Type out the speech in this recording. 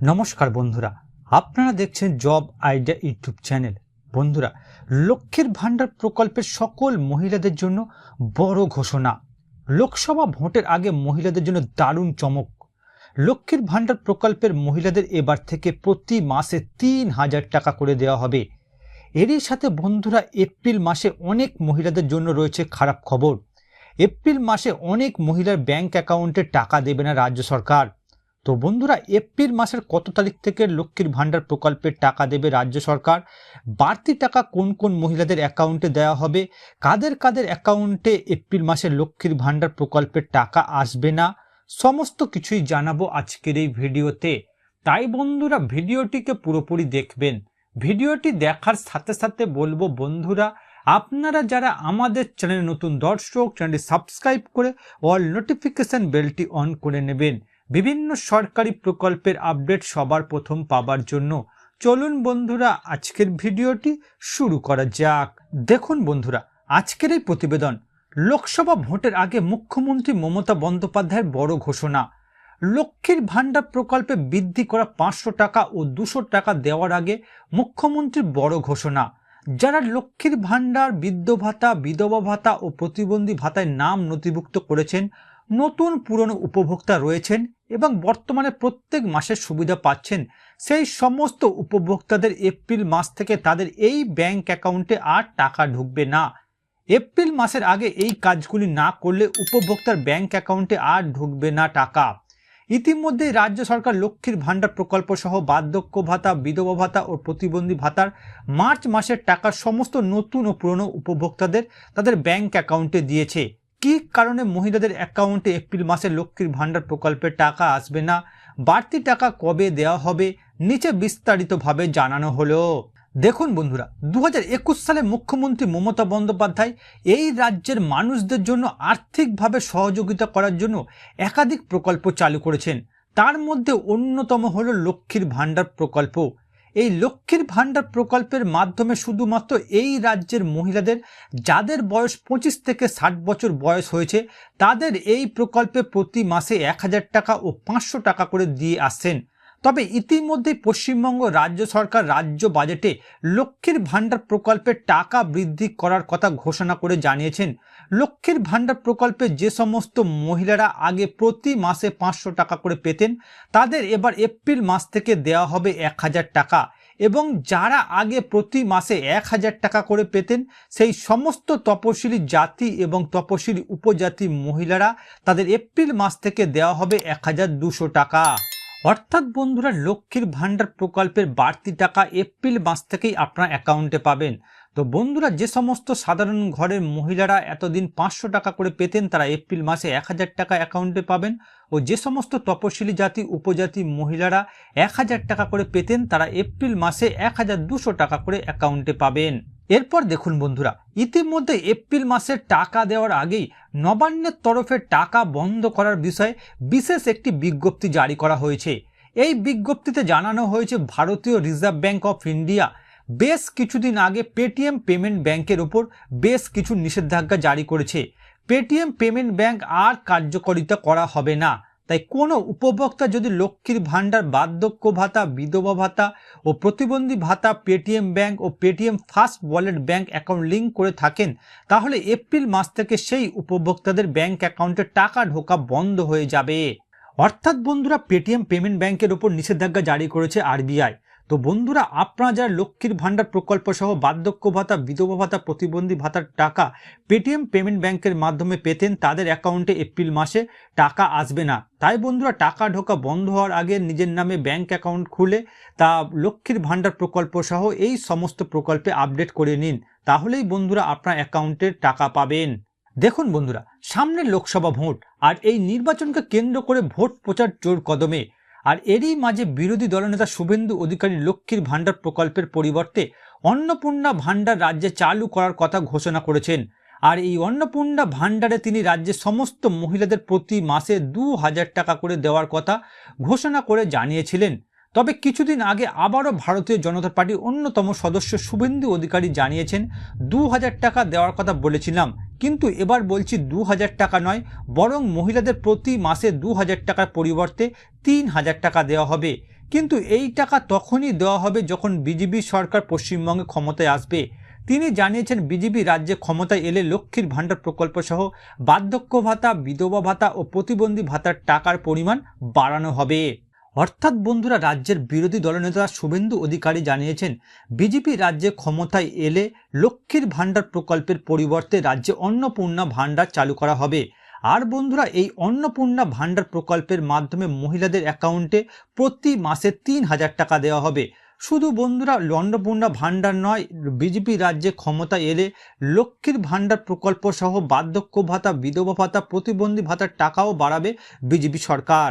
নমস্কার বন্ধুরা, আপনারা দেখছেন জব আইডিয়া ইউটিউব চ্যানেল। বন্ধুরা, লক্ষ্মীর ভাণ্ডার প্রকল্পের সকল মহিলাদের জন্য বড় ঘোষণা। লোকসভা ভোটের আগে মহিলাদের জন্য দারুণ চমক। লক্ষ্মীর ভাণ্ডার প্রকল্পের মহিলাদের এবার থেকে প্রতি মাসে তিন হাজার টাকা করে দেওয়া হবে। এরই সাথে বন্ধুরা, এপ্রিল মাসে অনেক মহিলাদের জন্য রয়েছে খারাপ খবর। এপ্রিল মাসে অনেক মহিলার ব্যাংক অ্যাকাউন্টে টাকা দেবে না রাজ্য সরকার। তো বন্ধুরা, এপ্রিল মাসের কত তারিখ থেকে লক্ষ্মীর ভাণ্ডার প্রকল্পের টাকা দেবে রাজ্য সরকার? বাড়তি টাকা কোন কোন মহিলাদের অ্যাকাউন্টে দেওয়া হবে? কাদের কাদের অ্যাকাউন্টে এপ্রিল মাসে লক্ষ্মীর ভাণ্ডার প্রকল্পের টাকা আসবে না? সমস্ত কিছুই জানাব আজকের এই ভিডিওতে। তাই বন্ধুরা, ভিডিওটিকে পুরোপুরি দেখবেন। ভিডিওটি দেখার সাথে সাথে বলব বন্ধুরা, আপনারা যারা আমাদের চ্যানেলে নতুন দর্শক, চ্যানেলটি সাবস্ক্রাইব করে অল নোটিফিকেশান বেলটি অন করে নেবেন। বিভিন্ন সরকারি প্রকল্পের আপডেট সবার প্রথম পাবার জন্য চলুন বন্ধুরা, আজকের ভিডিওটি শুরু করা যাক। দেখুন বন্ধুরা, আজকের এই প্রতিবেদন লোকসভা ভোটের আগে মুখ্যমন্ত্রী মমতা বন্দ্যোপাধ্যায়ের বড় ঘোষণা। লক্ষ্মীর ভাণ্ডার প্রকল্পে বৃদ্ধি করা পাঁচশো টাকা ও দুশো টাকা দেওয়ার আগে মুখ্যমন্ত্রীর বড় ঘোষণা। যারা লক্ষ্মীর ভাণ্ডার, বৃদ্ধ ভাতা, বিধবা ভাতা ও প্রতিবন্ধী ভাতায় নাম নথিভুক্ত করেছেন, নতুন পুরনো উপভোক্তা রয়েছেন এবং বর্তমানে প্রত্যেক মাসের সুবিধা পাচ্ছেন। সেই সমস্ত উপভোক্তাদের এপ্রিল মাস থেকে তাদের এই ব্যাংক অ্যাকাউন্টে আর টাকা ঢুকবে না। এপ্রিল মাসের আগে এই কাজগুলি না করলে উপভোক্তার ব্যাংক অ্যাকাউন্টে আর ঢুকবে না টাকা। ইতিমধ্যে রাজ্য সরকার লক্ষ্মীর ভাণ্ডার প্রকল্প সহ বার্ধক্য ভাতা, বিধবা ভাতা ও প্রতিবন্ধী ভাতার মার্চ মাসের টাকা সমস্ত নতুন ও পুরনো উপভোক্তাদের তাদের ব্যাংক অ্যাকাউন্টে দিয়েছে। কি কারণে মহিলাদের অ্যাকাউন্টে এপ্রিল মাসে লক্ষ্মীর ভাণ্ডার প্রকল্পের টাকা আসবে না? বাড়তি টাকা কবে দেওয়া হবে? নিচে বিস্তারিতভাবে জানানো হলো। দেখুন বন্ধুরা দু হাজার একুশ সালে মুখ্যমন্ত্রী মমতা বন্দ্যোপাধ্যায় এই রাজ্যের মানুষদের জন্য আর্থিকভাবে সহযোগিতা করার জন্য একাধিক প্রকল্প চালু করেছেন। তার মধ্যে অন্যতম হলো লক্ষ্মীর ভাণ্ডার প্রকল্প। এই লক্ষ্মীর ভাণ্ডার প্রকল্পের মাধ্যমে শুধুমাত্র এই রাজ্যের মহিলাদের, যাদের বয়স পঁচিশ থেকে ষাট বছর বয়স হয়েছে, তাদের এই প্রকল্পে প্রতি মাসে এক হাজার টাকা ও পাঁচশো টাকা করে দিয়ে আসছেন। তবে ইতিমধ্যেই পশ্চিমবঙ্গ রাজ্য সরকার রাজ্য বাজেটে লক্ষ্মীর ভাণ্ডার প্রকল্পের টাকা বৃদ্ধি করার কথা ঘোষণা করে জানিয়েছেন। লক্ষ্মীর ভাণ্ডার প্রকল্পে যে সমস্ত মহিলারা আগে প্রতি মাসে পাঁচশো টাকা করে পেতেন, তাদের এবার এপ্রিল মাস থেকে দেওয়া হবে এক হাজার টাকা এবং যারা আগে প্রতি মাসে এক হাজার টাকা করে পেতেন, সেই সমস্ত তপশিলি জাতি এবং তপশিলি উপজাতি মহিলারা তাদের এপ্রিল মাস থেকে দেওয়া হবে এক হাজার দুশো টাকা। অর্থাৎ বন্ধুরা, লক্ষ্মীর ভাণ্ডার প্রকল্পের বাড়তি টাকা এপ্রিল মাস থেকেই আপনার অ্যাকাউন্টে পাবেন। তো বন্ধুরা, যে সমস্ত সাধারণ ঘরের মহিলারা এতদিন পাঁচশো টাকা করে পেতেন, তারা এপ্রিল মাসে এক হাজার টাকা অ্যাকাউন্টে পাবেন। ও যে সমস্ত তপশিলি জাতি, উপজাতি মহিলারা এক হাজার টাকা করে পেতেন, তারা এপ্রিল মাসে এক হাজার দুশো টাকা করে অ্যাকাউন্টে পাবেন। এরপর দেখুন বন্ধুরা, ইতিমধ্যে এপ্রিল মাসে টাকা দেওয়ার আগেই নবান্নের তরফে টাকা বন্ধ করার বিষয়ে বিশেষ একটি বিজ্ঞপ্তি জারি করা হয়েছে। এই বিজ্ঞপ্তিতে জানানো হয়েছে, ভারতীয় রিজার্ভ ব্যাঙ্ক অফ ইন্ডিয়া বেশ কিছুদিন আগে পেটিএম পেমেন্ট ব্যাংকের ওপর বেশ কিছু নিষেধাজ্ঞা জারি করেছে। পেটিএম পেমেন্ট ব্যাংক আর কার্যকারিতা করা হবে না। তাই কোনো উপভোক্তা যদি লক্ষ্মীর ভাণ্ডার, বার্ধক্য ভাতা, বিধবা ভাতা ও প্রতিবন্ধী ভাতা, পেটিএম ব্যাংক ও Paytm first wallet bank account link করে থাকেন, তাহলে এপ্রিল মাস থেকে সেই উপভোক্তাদের ব্যাংক অ্যাকাউন্টে টাকা ঢোকা বন্ধ হয়ে যাবে। অর্থাৎ বন্ধুরা, পেটিএম পেমেন্ট ব্যাংকের ওপর নিষেধাজ্ঞা জারি করেছে আরবিআই তো বন্ধুরা, আপনারা যারা লক্ষ্মীর ভাণ্ডার প্রকল্প সহ বার্ধক্য ভাতা, বিধবা ভাতা, প্রতিবন্ধী ভাতার টাকা পেটিএম পেমেন্ট ব্যাংকের মাধ্যমে পেতেন, তাদের অ্যাকাউন্টে এপ্রিল মাসে টাকা আসবে না। তাই বন্ধুরা, টাকা ঢোকা বন্ধ হওয়ার আগে নিজের নামে ব্যাংক অ্যাকাউন্ট খুলে তা লক্ষ্মীর ভাণ্ডার প্রকল্প সহ এই সমস্ত প্রকল্পে আপডেট করে নিন। তাহলেই বন্ধুরা, আপনার অ্যাকাউন্টের টাকা পাবেন। দেখুন বন্ধুরা, সামনে লোকসভা ভোট, আর এই নির্বাচনকে কেন্দ্র করে ভোট প্রচার জোর কদমে। আর এরই মাঝে বিরোধী দলনেতা শুভেন্দু অধিকারী লক্ষ্মীর ভাণ্ডার প্রকল্পের পরিবর্তে অন্নপূর্ণা ভাণ্ডার রাজ্যে চালু করার কথা ঘোষণা করেছেন। আর এই অন্নপূর্ণা ভাণ্ডারে তিনি রাজ্যের সমস্ত মহিলাদের প্রতি মাসে দু হাজার টাকা করে দেওয়ার কথা ঘোষণা করে জানিয়েছিলেন। তবে কিছুদিন আগে আবারও ভারতীয় জনতা পার্টির অন্যতম সদস্য শুভেন্দু অধিকারী জানিয়েছেন দু হাজার টাকা দেওয়ার কথা বলেছিলাম, কিন্তু এবার বলছি দু হাজার টাকা নয়, বরং মহিলাদের প্রতি মাসে দু হাজার টাকার পরিবর্তে তিন হাজার টাকা দেওয়া হবে। কিন্তু এই টাকা তখনই দেওয়া হবে যখন বিজেপি সরকার পশ্চিমবঙ্গে ক্ষমতায় আসবে। তিনি জানিয়েছেন, বিজেপি রাজ্যে ক্ষমতায় এলে লক্ষ্মীর ভাণ্ডার প্রকল্প সহ বার্ধক্য ভাতা, বিধবা ভাতা ও প্রতিবন্ধী ভাতার টাকার পরিমাণ বাড়ানো হবে। অর্থাৎ বন্ধুরা, রাজ্যের বিরোধী দলনেতা শুভেন্দু অধিকারী জানিয়েছেন, বিজেপি রাজ্যে ক্ষমতায় এলে লক্ষ্মীর ভাণ্ডার প্রকল্পের পরিবর্তে রাজ্যে অন্নপূর্ণা ভাণ্ডার চালু করা হবে। আর বন্ধুরা, এই অন্নপূর্ণা ভাণ্ডার প্রকল্পের মাধ্যমে মহিলাদের অ্যাকাউন্টে প্রতি মাসে তিন হাজার টাকা দেওয়া হবে। শুধু বন্ধুরা অন্নপূর্ণা ভাণ্ডার নয়, বিজেপি রাজ্যে ক্ষমতা এলে লক্ষ্মীর ভাণ্ডার প্রকল্প সহ বার্ধক্য ভাতা, বিধবা ভাতা, প্রতিবন্ধী ভাতার টাকাও বাড়াবে বিজেপি সরকার।